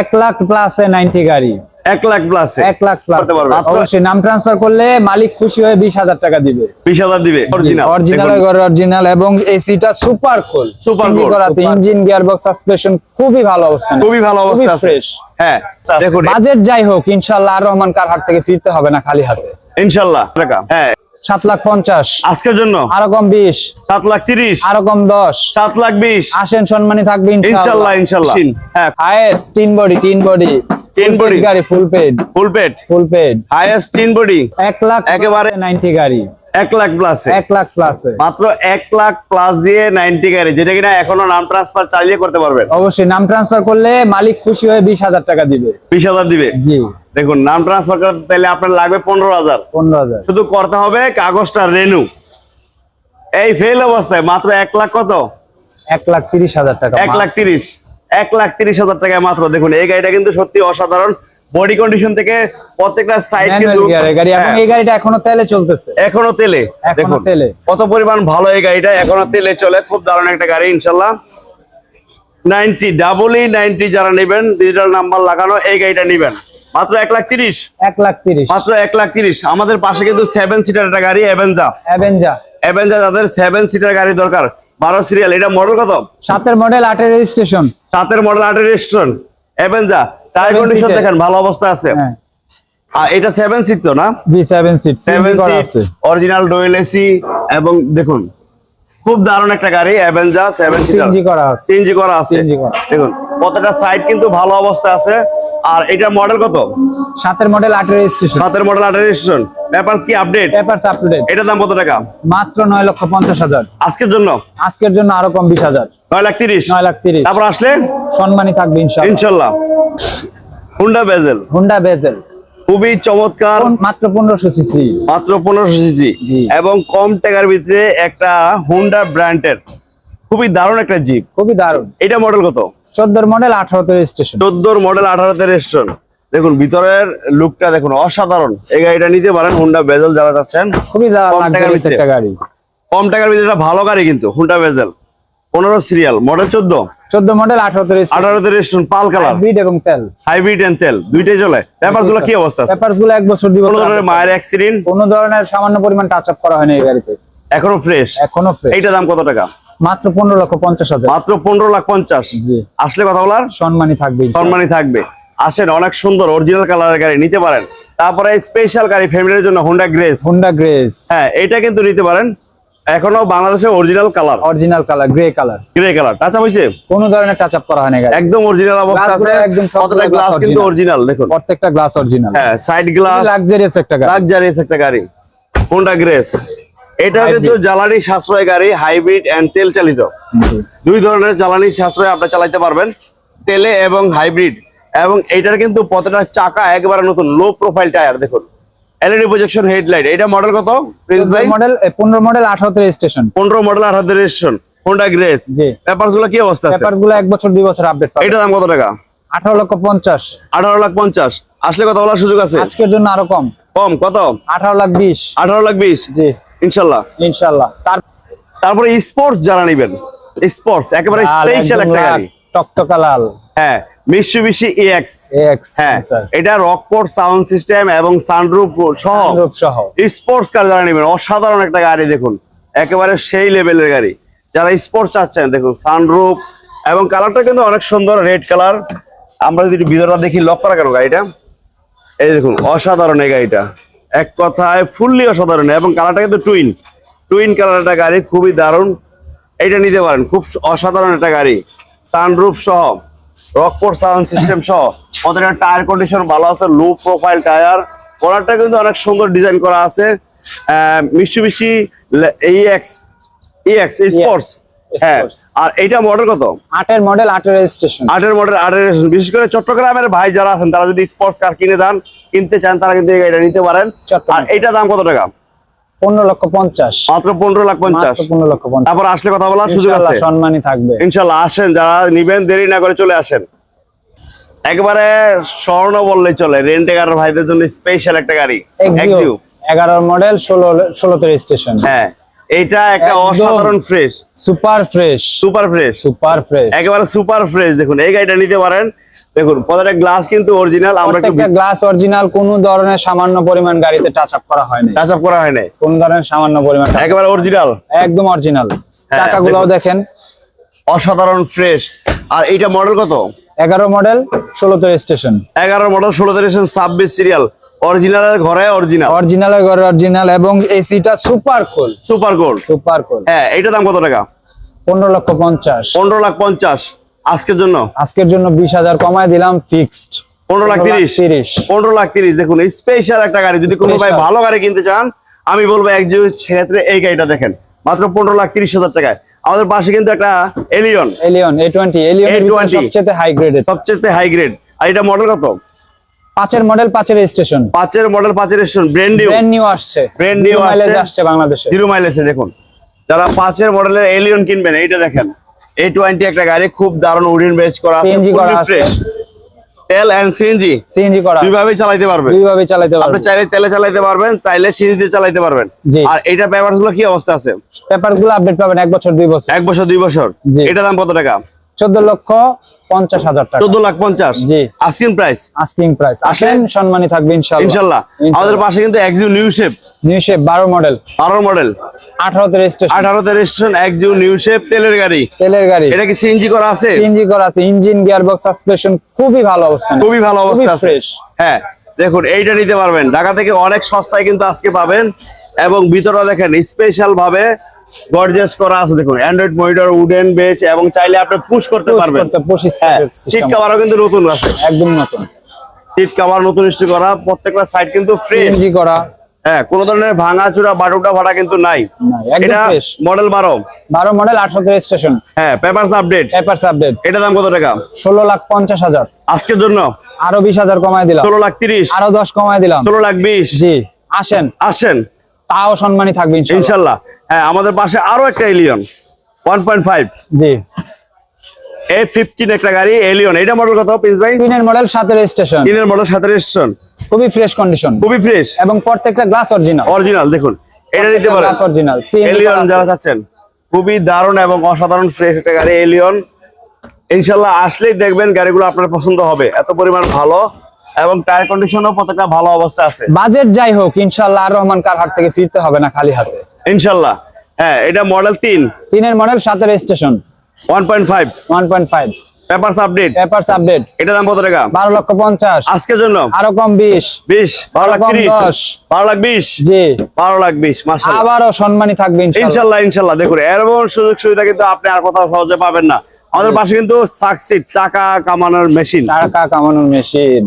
এক লাখ প্লাসে নাইনটি গাড়ি। এক লাখ প্লাস এক লাখ প্লাস অবশ্যই নাম ট্রান্সফার করলে মালিক খুশি হয়ে বিশ হাজার টাকা দিবে। বিশ হাজার দিবে অরিজিনাল অরিজিনাল এবং এসিটা সুপার কুল cool, আছে ইঞ্জিন গিয়ার বক্স সাসপেনশন খুবই ভালো অবস্থা খুবই ভালো অবস্থা ফ্রেশ হ্যাঁ দেখুন। বাজেট যাই হোক ইনশাআল্লাহ আর রহমান কার হাট থেকে ফিরতে হবে না খালি হাতে। ইনশাল্লাহ টাকা হ্যাঁ। সাত লাখ পঞ্চাশ। আজকের জন্য? আরও কম বিশ। সাত লাখ তিরিশ। আরও কম দশ। সাত লাখ বিশ। আসেন সম্মানী থাকবেন ইনশাল্লাহ ইনশাল্লাহ হ্যাঁ। হায়েস্ট তিন বডি তিন বডি। তিন বডি। গাড়ি full paid. Full paid. Full paid. Highest তিন বডি। এক লাখ একেবারে নাইনটি গাড়ি। এক লাখ প্লাস এক লাখ প্লাসে মাত্র এক লাখ প্লাস দিয়ে নাইনটি গাড়ি যেটা কিনা এখনও নাম ট্রান্সফার চালিয়ে করতে পারবেন। অবশ্যই নাম ট্রান্সফার করলে মালিক খুশি হয়ে বিশ হাজার টাকা দিবে। বিশ হাজার দিবে? জি। দেখুন নাম ট্রান্সফার করতে তাহলে আপনার লাগবে পনেরো হাজার। পনেরো হাজার। শুধু করতে হবে কাগজটা রেনু। এই ফেল অবস্থায় মাত্র এক লাখ কত? এক লাখ তিরিশ হাজার টাকা এক লাখ তিরিশ। এক লাখ তিরিশ হাজার টাকায় মাত্র। দেখুন এই গাড়িটা কিন্তু সত্যি অসাধারণ। বডি কন্ডিশন থেকে প্রত্যেকটা সাইড কিন্তু গাড়ি হ্যাঁ, এই গাড়িটা এখনও তেলে চলতেছে। এখনও তেলে এখনও দেখুন। তেলে। কত পরিমাণ ভালো এই গাড়িটা এখনও তেলে চলে। খুব দারুণ একটা গাড়ি ইনশাল্লাহ নাইনটি ডাবল ই নাইনটি যারা নেবেন ডিজিটাল নাম্বার লাগানো এই গাড়িটা নেবেন। মাত্র এক লাখ তিরিশ। এক লাখ তিরিশ। মাত্র এক লাখ তিরিশ। আমাদের পাশে কিন্তু সেভেন সিটার একটা গাড়ি অ্যাভেঞ্জা অ্যাভেঞ্জা অ্যাভেঞ্জা যাদের সেভেন সিটার গাড়ি দরকার বারো সিরিয়াল এটা মডেল কত? সাতের মডেল আটের রেজিস্ট্রেশন সাতের মডেল আটের রেজিস্ট্রেশন অ্যাভেঞ্জা টায়ার কন্ডিশন দেখেন ভালো অবস্থা আছে। হ্যাঁ। আর এটা সেভেন সিট তো না? জি সেভেন সিট সেভেন করা সিট আছে। অরিজিনাল ডোয়েল এসি এবং দেখুন খুব দারুণ একটা গাড়ি অ্যাভেঞ্জা সেভেন সিটার সিএনজি করা আছে। সিএনজি করা আছে। দেখুন প্রত্যেকটা সাইড কিন্তু ভালো অবস্থা আছে। আর এটার মডেল কত? সাতের মডেল আটের রেজিস্ট্রেশন সাতের মডেল আটের রেজিস্ট্রেশন পেপারস কি আপডেট পেপারস আপডেট এটার দাম কত টাকা? মাত্র নয় লক্ষ পঞ্চাশ হাজার। আজকের জন্য? আজকের জন্য আরও কম বিশ হাজার। নয় লাখ তিরিশ? নয় লাখ তিরিশ। তারপর আসলে? সম্মানী থাকবে ইনশাল্লাহ ইনশাল্লাহ হুন্ডা বেজেল হুন্ডা বেজেল খুবই চমৎকার। মাত্র পনেরোশো সিসি। মাত্র পনেরোশো সিসি। এবং কম টাকার ভিতরে একটা হুন্ডা ব্র্যান্ডের খুবই দারুণ একটা জিপ খুবই দারুণ। এটা মডেল কত? চোদ্দোর মডেল আঠারোতে রেজিস্ট্রেশন চোদ্দোর মডেল আঠারোতে রেস্টুরেন্ট দেখুন ভিতরের লুকটা দেখুন অসাধারণ। এই গাড়িটা নিতে পারেন হুন্ডা বেজেল যারা চাচ্ছেন। খুবই কম টাকার ভিতরে। একটা গাড়ি। কম টাকার ভিতরে একটা ভালো গাড়ি কিন্তু হুন্ডা বেজেল পনেরো সিরিয়াল মডেল চোদ্দ। চোদ্দ মডেল রেজিস্ট্রেশন আঠারোতে রেস্টুরেন্ট পাল কালার হাইব্রিড এবং তেল। হাইব্রিড এন্ড তেল দুইটাই চলে। পেপারগুলো কি অবস্থা আছে? পেপারসগুলো এক বছর দুই বছর মায়ের অ্যাক্সিডেন্ট কোনো ধরনের সামান্য পরিমাণ টাচ আপ করা হয়নি এই গাড়িতে। এখনও ফ্রেশ এখনও ফ্রেশ এইটা দাম কত টাকা? মাত্র পনেরো লক্ষ পঞ্চাশ হাজার। মাত্র পনেরো লাখ পঞ্চাশ। আসলে কথা বলার? সম্মানী থাকবে। সম্মানই থাকবে। আসেন অনেক সুন্দর অরিজিনাল কালারের গাড়ি নিতে পারেন। তারপরে স্পেশাল গাড়ি ফ্যামিলির জন্য হোন্ডা গ্রেস হুন্ডা গ্রেস হ্যাঁ এটা কিন্তু নিতে পারেন। এখনও বাংলাদেশে original colour original colour grey colour grey colour টাচা হয়েছে কোনো ধরনের টাচ আপ করা হয়নি গাড়ি একদম অরিজিনাল অবস্থা আছে। একদম সবগুলো গ্লাস কিন্তু অরিজিনাল দেখুন। প্রত্যেকটা গ্লাস অরিজিনাল হ্যাঁ সাইড গ্লাস লাক্সারিয়াস একটা গাড়ি। লাক্সারিয়াস একটা গাড়ি। হোন্ডা গ্রেস এটা কিন্তু জ্বালানি সাশ্রয় গাড়ি হাইব্রিড এন্ড তেল চালিত। দুই ধরনের জ্বালানি সাশ্রয় আপনি চালাতে পারবেন তেলে এবং হাইব্রিড এবং এটার কিন্তু প্রত্যেকটা চাকা একবারে নতুন লো প্রোফাইল টায়ার দেখুন। এলইডি প্রজেকশন হেডলাইট এটা মডেল কত প্রিন্স ভাই? মডেল পনেরো মডেল আঠারোতে রেজিস্ট্রেশন পনেরো মডেল আঠারো রেজিস্ট্রেশন হোন্ডা গ্রেস জি। পেপারসগুলো কি অবস্থা আছে? পেপারসগুলো এক বছর দুই বছর আপডেট পাবে। এটা দাম কত টাকা? আঠারো লক্ষ পঞ্চাশ। আঠারো লাখ পঞ্চাশ। আসলে কথা বলার সুযোগ আছে? আজকের জন্য আরও কম। কম কত? আঠারো লাখ বিশ। আঠারো লাখ বিশ? জি। ইনশাল্লাহ। ইনশাল্লাহ। তার তারপরে স্পোর্টস যারা নিবেন স্পোর্টস একেবারে স্পেশাল একটা গাড়ি। টকটকা লাল। হ্যাঁ। মিশুবিশি এক্স এক্স হ্যাঁ স্যার এটা রকপোর্ট সাউন্ড সিস্টেম এবং সানরুফ সহ সহ। স্পোর্টস কার যারা নেবেন অসাধারণ একটা গাড়ি দেখুন। একেবারে সেই লেভেলের গাড়ি। যারা স্পোর্টস চাচ্ছেন দেখুন সানরুফ এবং কালারটা কিন্তু অনেক সুন্দর রেড কালার আমরা যদি ভিতরটা দেখি লক করা কেন গাড়িটা? এই দেখুন অসাধারণ এই গাড়িটা। এক কথায় ফুললি অসাধারণ এবং কালারটা কিন্তু টুইন টুইন কালার একটা গাড়ি খুবই দারুণ। এইটা নিতে পারেন খুব অসাধারণ একটা গাড়ি। সানরুফ সহ। রকপোর্ট সাউন্ড সিস্টেম সহ। ওদের টায়ার কন্ডিশন ভালো আছে লো প্রোফাইল টায়ার কলারটা কিন্তু অনেক সুন্দর ডিজাইন করা আছে। মিশুবিশি ইএক্স এক্স স্পোর্টস হ্যাঁ আর এইটা মডেল কত? আটের মডেল আটের রেজিস্ট্রেশন আটের মডেল আটের বিশেষ করে চট্টগ্রামের ভাই যারা আছেন তারা যদি স্পোর্টস কার কিনে যান কিনতে চান তারা কিন্তু গাড়িটা নিতে পারেন। আর এইটা দাম কত টাকা? পনেরো লক্ষ পঞ্চাশ। মাত্র পনেরো লাখ পঞ্চাশ। পনেরো লক্ষ পঞ্চাশ। তারপর আসলে কথা বলার সুযোগ আছে? সম্মানই থাকবে। ইনশাল্লাহ আসেন যারা নিবেন দেরি না করে চলে আসেন। একবারে স্বর্ণ বললেই চলে রেন্ট এগারো ভাইদের জন্য স্পেশাল একটা গাড়ি এগারো মডেল ষোলো ষোলোতে রেজিস্ট্রেশন হ্যাঁ এটা একটা অসাধারণ fresh super fresh super fresh super fresh একেবারে সুপার ফ্রেশ দেখুন এই গাড়িটা নিতে পারেন দেখুন প্রত্যেকটা গ্লাস কিন্তু অরিজিনাল আমরা প্রত্যেকটা গ্লাস অরিজিনাল কোনো ধরনের সামান্য পরিমাণ গাড়িতে টাচ আপ করা হয়নি টাচ আপ করা হয় নাই? কোন ধরনের সামান্য পরিমাণ একেবারে অরিজিনাল একদম অরিজিনাল হ্যাঁ, চাকাগুলোও দেখেন। অসাধারণ ফ্রেশ আর এইটা মডেল কত? এগারো মডেল ষোলোতে স্টেশন এগারো মডেল ষোলো জেনারেশন ছাব্বিশ সিরিয়াল অরিজিনালের ঘরে অরিজিনাল অরিজিনালের ঘরে অরিজিনাল এবং এসিটা super cool super gold super cool হ্যাঁ এইটা দাম কত টাকা? পনেরো লক্ষ পঞ্চাশ। পনেরো লাখ পঞ্চাশ। আজকের জন্য? আজকের জন্য বিশ হাজার কমায় দিলাম ফিক্সড পনেরো লাখ তিরিশ। তিরিশ। পনেরো লাখ তিরিশ। দেখুন স্পেশাল একটা গাড়ি। যদি কোনো ভাই ভালো গাড়ি কিনতে চান আমি বলব এক ক্ষেত্রে এই গাড়িটা দেখেন। মাত্র পনেরো লাখ তিরিশ হাজার টাকায়। আমাদের পাশে কিন্তু একটা Allion Allion A twenty Allion A20 সবচেয়ে হাই গ্রেডেড সবচেয়ে হাই গ্রেড আর এটা মডেল কত? পাঁচের মডেল পাঁচের স্টেশন পাঁচের মডেল পাঁচের station brand new brand new আসছে। New আসছে। আসছে বাংলাদেশে। জিরো মাইলেজে দেখুন। যারা পাঁচের মডেলের এলিয়ন কিনবেন এইটা দেখেন। এ টোয়েন্টি একটা গাড়ি খুব দারুণ উডিন বেচ করা আছে তেল এন্ড সিএনজি সিএনজি করা দুইভাবে চালাতে আপনি চাইলে তেলে পারবেন চাইলে সিএনজি চালাইতে পারবেন। আরগুলো কি অবস্থা আছে? পেপারগুলো আপডেট পাবেন এক বছর দুই বছর। এক বছর দুই বছর। এটা দাম কত টাকা? চোদ্দ লক্ষ পঞ্চাশ হাজার টাকা। চোদ্দ লাখ পঞ্চাশ। জি। আস্কিং প্রাইস আস্কিং প্রাইস আসেন সম্মানী থাকবে ইনশাল্লাহ। ইনশাল্লাহ। আমাদের পাশে কিন্তু একজিউ নিউ শেপ নিউ শেপ বারো মডেল বারো মডেল আঠারোতে রেজিস্ট্রেশন আঠারোতে রেজিস্ট্রেশন একজিউ নিউ শেপ তেলের গাড়ি। তেলের গাড়ি। এটা কি সিএনজি করা আছে? সিএনজি করা আছে ইঞ্জিন সাসপেনশন খুবই ভালো অবস্থা। খুবই ভালো অবস্থা ফ্রেশ হ্যাঁ দেখুন এইটা নিতে পারবেন। ঢাকা থেকে অনেক সস্তায় কিন্তু আজকে পাবেন। এবং ভিতরে দেখেন স্পেশাল ভাবে গর্জিয়াস করা আছে। দেখুন অ্যান্ড্রয়েড মনিটর উডেন বেচ এবং চাইলে আপনি পুশ করতে পারবেন। হ্যাঁ সিট কভারও কিন্তু নতুন আছে। একদম নতুন। সিট কভার নতুন করা প্রত্যেকটা সাইড কিন্তু ফ্রেশ করা হ্যাঁ কোনো ধরনের ভাঙা চূড়া বাটুটা ফাটা কিন্তু নাই। এটা মডেল বারো। বারো মডেল আঠারোতে রেজিস্ট্রেশন হ্যাঁ পেপারস আপডেট পেপারস আপডেট এটা দাম কত টাকা? ষোলো লাখ পঞ্চাশ হাজার। আজকের জন্য? আরও বিশ হাজার কমায় দিলাম। ষোলো লাখ তিরিশ। আরও দশ কমায় দিলাম। ষোলো লাখ বিশ। জি আসেন। আসেন। তাও সম্মানী থাকবে ইনশাল্লাহ। ইনশাল্লাহ। হ্যাঁ আমাদের পাশে আরও একটা Allion one point five G. এ একটা গাড়ি এলিয়ন এটা মডেল খুবই ফ্রেশ কন্ডিশন খুবই ফ্রেশ এবং প্রত্যেকটা অরিজিনাল দেখুন এলিয়ন খুবই দারুণ এবং অসাধারণ ফ্রেশ একটা গাড়ি এলিয়ন ইনশাল্লাহ আসলেই দেখবেন গাড়িগুলো আপনার পছন্দ হবে। এত পরিমাণ ভালো এবং টায়ার কন্ডিশন প্রত্যেকটা ভালো অবস্থা আছে। বাজেট যাই হোক ইনশাল্লাহ আর রহমান কার হাট থেকে ফিরতে হবে না খালি হাতে। ইনশাল্লাহ। হ্যাঁ এটা মডেল তিন। তিনের মডেল সাতের স্টেশন 1.5 1.5 আপডেট আপডেট লক্ষ জন্য? দেখুন এরকম সুযোগ সুবিধা কিন্তু আপনি আর কোথাও সহজে পাবেন না। আমাদের পাশে কিন্তু টাকা কামানোর মেশিন টাকা কামানোর মেশিন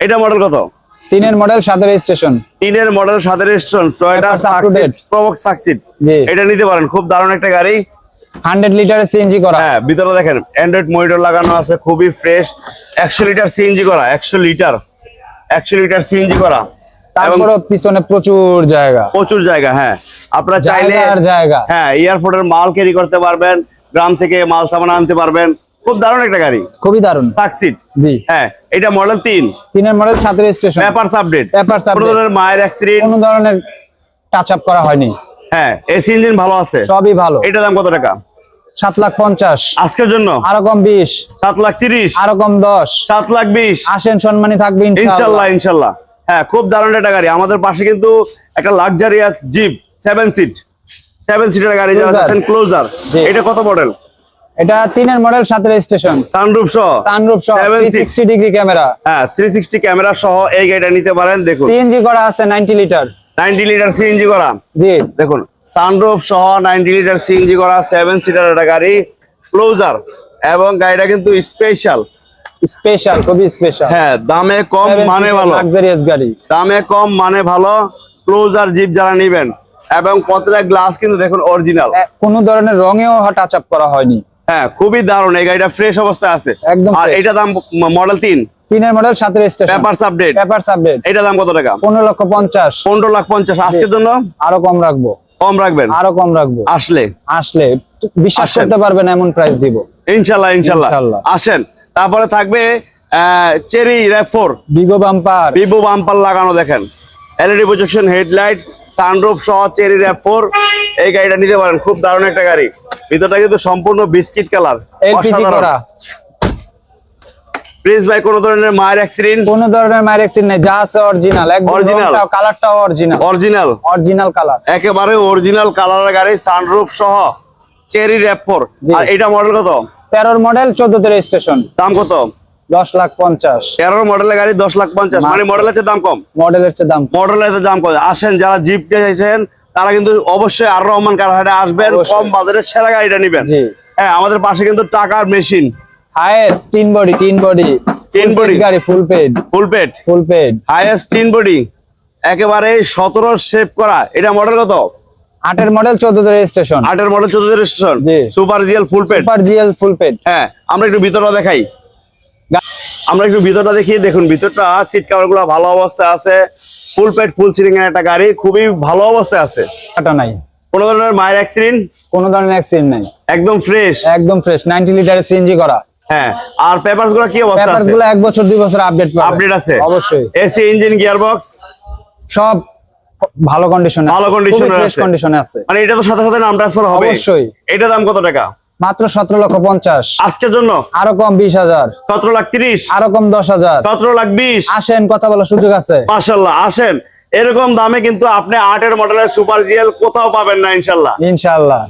এটা মডেল কত? তিনের মডেল সাতের স্টেশন তিনের মডেল সাতের স্টেশন এটা নিতে পারেন খুব দারুণ একটা গাড়ি। হান্ড্রেড লিটারের সিএনজি করা। হ্যাঁ ভিতরে দেখেন অ্যান্ড্রয়েড মনিটর লাগানো আছে খুবই ফ্রেশ একশো লিটার সিএনজি করা একশো লিটার একশো লিটার সিএনজি করা। তারপরে পিছনে প্রচুর জায়গা। প্রচুর জায়গা হ্যাঁ। আপনারা চাইলে জায়গা। হ্যাঁ এয়ারপোর্টের মাল ক্যারি করতে পারবেন গ্রাম থেকে মাল সামান আনতে পারবেন। খুব দারুণ একটা গাড়ি। খুবই দারুণ। সাকসিট জি। হ্যাঁ এটা মডেল তিন। তিনের মডেল সাতের স্টেশন পেপারস আপডেট update। ধরনের মায়ের অ্যাক্সিডেন্ট কোনো ধরনের টাচ আপ করা হয়নি। হ্যাঁ এসি ইঞ্জিন ভালো আছে? সবই ভালো। এটা দাম কত টাকা? সাত লাখ পঞ্চাশ। আজকের জন্য? আরও কম বিশ। সাত লাখ তিরিশ। আরও কম দশ। সাত লাখ বিশ। আসেন সম্মানী থাকবে ইনশাল্লাহ ইনশাল্লাহ হ্যাঁ খুব দারুণ একটা গাড়ি। আমাদের পাশে কিন্তু একটা luxurious jeep seven seat seven সিটের গাড়ি যারা। যাচ্ছেন ক্লোজার। এটা কত মডেল এটা তিনের মডেল সাতের রেজিস্ট্রেশন সানরুফ সহ? সানরুফ সহ seven three six sixty degree camera হ্যাঁ থ্রি সিক্সটি ক্যামেরা সহ এই গাড়িটা নিতে পারেন দেখুন। সিএনজি করা আছে ninety litre ninety litre CNG করা। জি। দেখুন সানরুফ সহ নাইনটি লিটার সিএনজি করা সেভেন সিটার একটা গাড়ি ক্লোজার এবং গাড়িটা কিন্তু স্পেশাল স্পেশাল খুবই স্পেশাল হ্যাঁ দামে কম মানে ভালো। লাক্সারিয়াস গাড়ি। দামে কম মানে ভালো। ক্লোজার জিপ যারা নিবেন। এবং প্রত্যেকটা গ্লাস কিন্তু দেখুন অরিজিনাল কোনো ধরনের রঙেও টাচ আপ করা হয়নি। হ্যাঁ খুবই দারুণ। এই গাড়িটা ফ্রেশ অবস্থায় আছে। একদম আর এটা দাম মডেল তিন। তিনের মডেল সাতের registration papers update papers update এটা দাম কত টাকা? পনেরো লক্ষ পঞ্চাশ। পনেরো লাখ পঞ্চাশ। আজকের জন্য? আরও কম রাখব। কম রাখবেন? আরও কম রাখব। আসলে? আসলে। বিশ্বাস করতে পারবেন এমন প্রাইস দিব। ইনশাল্লাহ ইনশাল্লাহ। আসেন। তারপরে থাকবে চেরি র্যাফোর বিগো বাম্পার ভিভো বাম্পার লাগানো দেখেন। এলইডি প্রজেকশন হেডলাইট সানরুফ সহ চেরি র্যাফোর এই গাড়িটা নিতে পারেন। খুব দারুণ একটা গাড়ি। ভিতরটা কিন্তু সম্পূর্ণ বিস্কিট কালার এলপিজি করা। প্রিন্স ভাই কোন ধরনের মায়ের অ্যাক্সিডেন্ট কোন ধরনের মায়ের অ্যাক্সিডেন্ট নেই যা আছে অরিজিনাল একদম Original? কালারটাও অরিজিনাল অরিজিনাল অরিজিনাল কালার একেবারে অরিজিনাল কালারের গাড়ি সানরুফ সহ চেরি র্যাপফোর জি। আর এটা মডেল কত? তেরোর মডেল চোদ্দতে রেজিস্ট্রেশন দাম কত? দশ লাখ পঞ্চাশ। তেরো মডেলের গাড়ি দশ লাখ পঞ্চাশ। মানে মাত্র। মডেল আছে দাম কম? মডেলের চেয়ে দাম মডেলের দাম কম। আসেন যারা জিপ চাইছেন তারা কিন্তু অবশ্যই আর রহমান কারহাটে আসবেন। কম বাজারে সেরা গাড়িটা নিবেন। হ্যাঁ আমাদের পাশে কিন্তু টাকার মেশিন হাইয়েস্ট তিন বডি তিন বডি তিন body? গাড়ি full paid full paid full paid highest তিন বডি একেবারে সতেরো শেপ করা। এটা মডেল কত? আটের মডেল চোদ্দতে রেজিস্ট্রেশন আটের মডেল চোদ্দ স্টেশন জি। Super GL full paid super GL full paid হ্যাঁ আমরা একটু ভিতরটা দেখাই। আমরা একটু ভিতরটা দেখি দেখুন। ভিতরটা সিট কভারগুলো ভালো অবস্থায় আছে। ফুল পেট ফুল সিলিং এর একটা গাড়ি। খুবই ভালো অবস্থায় আছে। কাটা নাই। কোন ধরনের মায়ের অ্যাক্সিডেন্ট কোনো ধরনের অ্যাক্সিডেন্ট নাই। একদম ফ্রেশ একদম ফ্রেশ নাইনটি লিটারের সিএনজি করা। হ্যাঁ আর পেপারসগুলো কি অবস্থা আছে? গুলো এক বছর দুই বছর আপডেট আপডেট আছে? অবশ্যই। এসি ইঞ্জিন গিয়ার বক্স সব ভালো কন্ডিশনে ভালো ফ্রেশ আছে। কন্ডিশনে আছে। মানে এটা তো সাথে সাথে নাম ট্রান্সফার হবে। অবশ্যই। এটা দাম কত টাকা? মাত্র সতেরো লক্ষ পঞ্চাশ। আজকের জন্য? আরও কম বিশ হাজার। সতেরো লাখ তিরিশ? আরও কম দশ হাজার। সতেরো লাখ বিশ? আসেন কথা বলার সুযোগ আছে। মাসাল্লাহ আসেন। এরকম দামে কিন্তু আপনি আটের মডেলের সুপার জিএল কোথাও পাবেন না ইনশাল্লাহ ইনশাআল্লাহ।